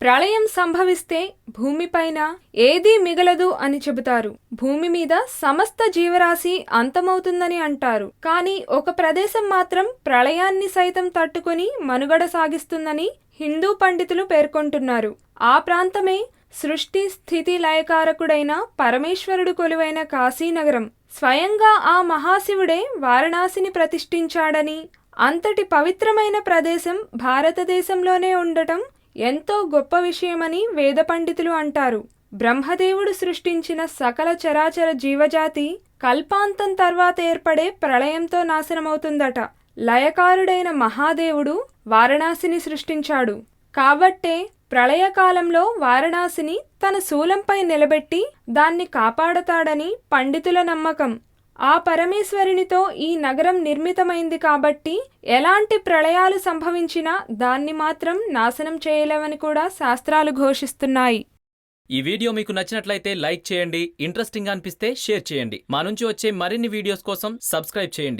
ప్రళయం సంభవిస్తే భూమిపైన ఏదీ మిగలదు అని చెబుతారు. భూమి మీద సమస్త జీవరాశి అంతమవుతుందని అంటారు. కానీ ఒక ప్రదేశం మాత్రం ప్రళయాన్ని సైతం తట్టుకుని మనుగడ సాగిస్తుందని హిందూ పండితులు పేర్కొంటున్నారు. ఆ ప్రాంతమే సృష్టి స్థితి లయకారకుడైన పరమేశ్వరుడు కొలువైన కాశీనగరం. స్వయంగా ఆ మహాశివుడే వారణాసిని ప్రతిష్ఠించాడని అంతటి పవిత్రమైన ప్రదేశం భారతదేశంలోనే ఉండటం ఎంతో గొప్ప విషయమని వేద పండితులు అంటారు. బ్రహ్మదేవుడు సృష్టించిన సకల చరాచర జీవజాతి కల్పాంతం తర్వాత ఏర్పడే ప్రళయంతో నాశనమవుతుందట. లయకారుడైన మహాదేవుడు వారణాసిని సృష్టించాడు. కాబట్టే ప్రళయకాలంలో వారణాసిని తన శూలంపై నిలబెట్టి దాన్ని కాపాడతాడని పండితుల నమ్మకం. ఆ పరమేశ్వరునితో ఈ నగరం నిర్మితమైంది కాబట్టి ఎలాంటి ప్రళయాలు సంభవించినా దాన్ని మాత్రం నాశనం చేయలేవని కూడా శాస్త్రాలు ఘోషిస్తున్నాయి. ఈ వీడియో మీకు నచ్చినట్లయితే లైక్ చేయండి ఇంట్రెస్టింగ్ అనిపిస్తే షేర్ చేయండి. మా నుంచి వచ్చే మరిన్ని వీడియోస్ కోసం సబ్స్క్రైబ్ చేయండి.